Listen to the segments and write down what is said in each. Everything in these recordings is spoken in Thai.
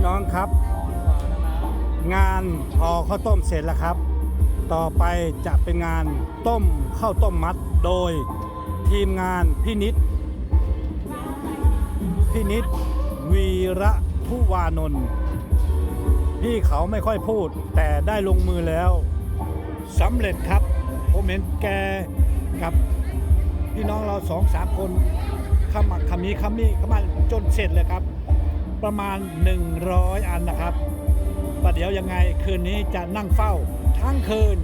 พี่น้องครับ งานห่อข้าวต้มเสร็จแล้วครับ ต่อไปจะเป็นงานต้มข้าวต้มมัดโดยทีมงานพี่นิดพี่นิดวีระทุวานนท์พี่เขาไม่ค่อยพูด แต่ได้ลงมือแล้วสำเร็จครับ ผมเห็นแกกับพี่น้องเราสองสามคนขมักขมีขมีขมันจนเสร็จเลยครับ ประมาณ 100 อันนะครับประเดี๋ยวยังไงคืนนี้จะนั่งเฝ้าทั้งคืน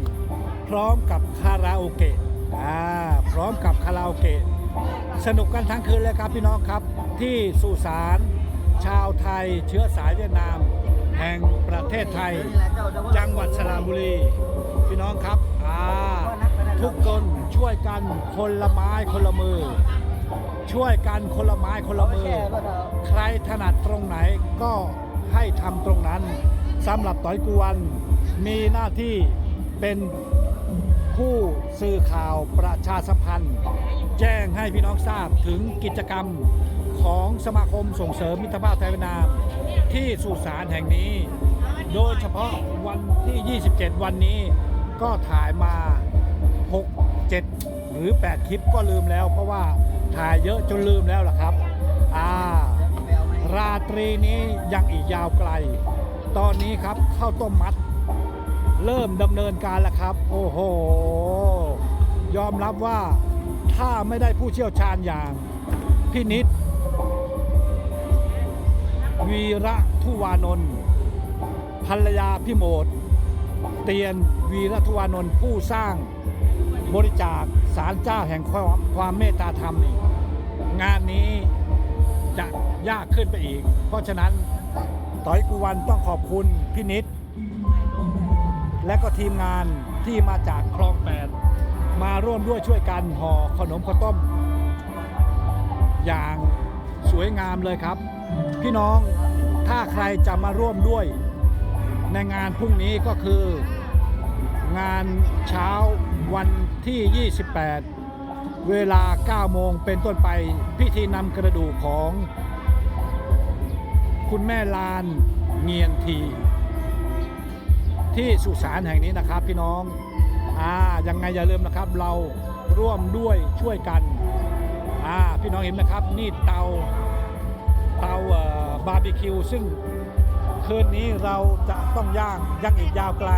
พร้อมกับคาราโอเกะอ่าพร้อมกับคาราโอเกะสนุกกันทั้งคืนเลยครับพี่น้องครับที่สุสานชาวไทยเชื้อสายเวียดนาม แห่งประเทศไทย จังหวัดสระบุรี พี่น้องครับอ่าทุกคนช่วยกันคนละไม้คนละมือ ช่วยกันคนละไม้คนละมือ ใครถนัดตรงไหนก็ให้ทำตรงนั้นสำหรับต่อยกวนมีหน้าที่เป็นผู้สื่อข่าวประชาสัมพันธ์ แจ้งให้พี่น้องทราบถึงกิจกรรมของสมาคมส่งเสริมมิตรภาพไทยเวียดนามที่สุสานแห่งนี้ โดยเฉพาะวันที่ 27 วันนี้ก็ถ่ายมา 6 7 หรือ 8 คลิปก็ลืมแล้วเพราะว่า ถ่ายเยอะจนลืมแล้วล่ะครับ อ่า ราตรีนี้ยังอีกยาวไกล ตอนนี้ครับข้าวต้มมัด เริ่มดำเนินการแล้วครับ โอ้โห ยอมรับว่าถ้าไม่ได้ผู้เชี่ยวชาญอย่างพี่นิด วีระทุวานนท์ภรรยาพี่โมด เตียนวีระทุวานนท์ผู้สร้าง บริจาคสารเจ้าแห่งความความเมตตาธรรมนี่งานนี้จะยากขึ้นไปอีก เพราะฉะนั้นต่อยกุวันต้องขอบคุณพี่นิด และก็ทีมงานที่มาจากคลองแปดมาร่วมด้วยช่วยกันห่อขนมข้าวต้ม อย่างสวยงามเลยครับ พี่น้องถ้าใครจะมาร่วมด้วย ในงานพรุ่งนี้ก็คือ งานเช้า วันที่ 28 เวลา 9 โมงเป็นต้นไปพิธีนำกระดูกของ คุณแม่ลานเงียนที ที่สุสานแห่งนี้นะครับพี่น้อง อ่ายังไงอย่าลืมนะครับเราร่วมด้วยช่วยกัน อ่าพี่น้องเห็นไหมครับ นี่เตาเตาบาร์บีคิวซึ่งคืนนี้เราจะต้องย่างยังอีกยาวไกล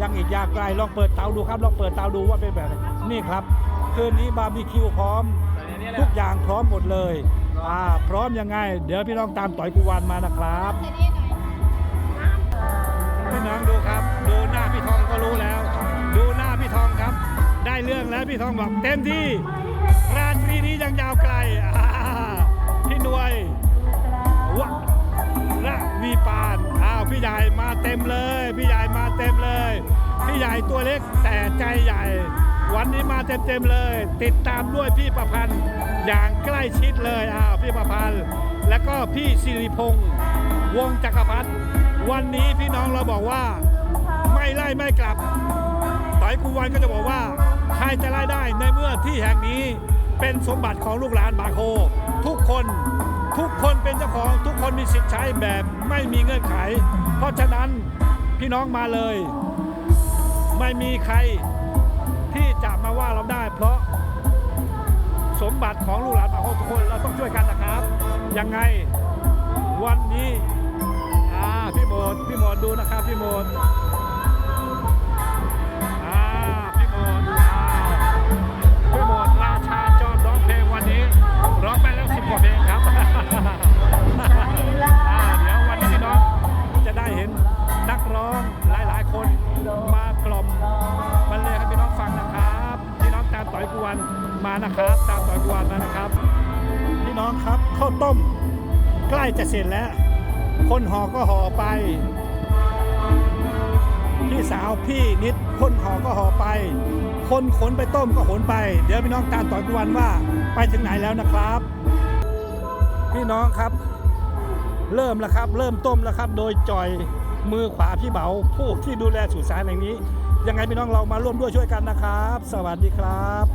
ยังอีกยาวไกลลองเปิดเตาดูครับลองเปิดเตาดูว่าเป็นแบบไหนนี่ครับ คืนนี้บาร์บีคิวพร้อม ทุกอย่างพร้อมหมดเลยอ่าพร้อมยังไง เดี๋ยวพี่น้องตามต่อยกุวานมานะครับพี่น้องดูครับ ดูหน้าพี่ทองก็รู้แล้ว ดูหน้าพี่ทองครับ ได้เรื่องแล้วพี่ทองบอกเต็มที่ราตรีนี้ยังยาวไกล พี่ใหญ่มาเต็มเลย พี่ใหญ่มาเต็มเลย พี่ใหญ่ตัวเล็กแต่ใจใหญ่ วันนี้มาเต็มเต็มๆเลย ติดตามด้วยพี่ประพันธ์อย่างใกล้ชิดเลยอ้าวพี่ประพันธ์แล้วก็พี่สิริพงษ์วงจักรพัฒน์วันนี้พี่น้องเราบอกว่า ไม่ไล่ไม่กลับต่อยกูวันก็จะบอกว่าใครจะไล่ได้ในเมื่อที่แห่งนี้ เป็นสมบัติของลูกหลานบาโค ทุกคนทุกคนเป็นเจ้าของทุกคนมีสิทธิ์ใช้แบบไม่มีเงื่อนไข เพราะฉะนั้นพี่น้องมาเลย ไม่มีใครที่จะมาว่าเราได้ เพราะสมบัติของลูกหลานบาโคทุกคนเราต้องช่วยกันนะครับยังไงวันนี้อ่าพี่โมดพี่โมดดูนะครับพี่โมด ร้องหลายๆ คนมากล่อมบรรเลงให้พี่น้องฟังนะครับพี่น้องตามต่อยกวนมานะครับ ตามต่อยกวนมานะครับ พี่น้องครับข้าวต้ม ใกล้จะเสร็จแล้ว คนห่อก็ห่อไป พี่สาวพี่นิดคนห่อก็ห่อไป คนขนไปต้มก็ขนไป เดี๋ยวพี่น้องตามต่อทุกวันว่าไปถึงไหนแล้วนะครับ พี่น้องครับเริ่มแล้วครับ เริ่มต้มแล้วครับ โดยจอย มือขวาพี่เบาผู้ที่ดูแลสุสานแห่งนี้ ยังไงพี่น้องเรามาร่วมด้วยช่วยกันนะครับ สวัสดีครับ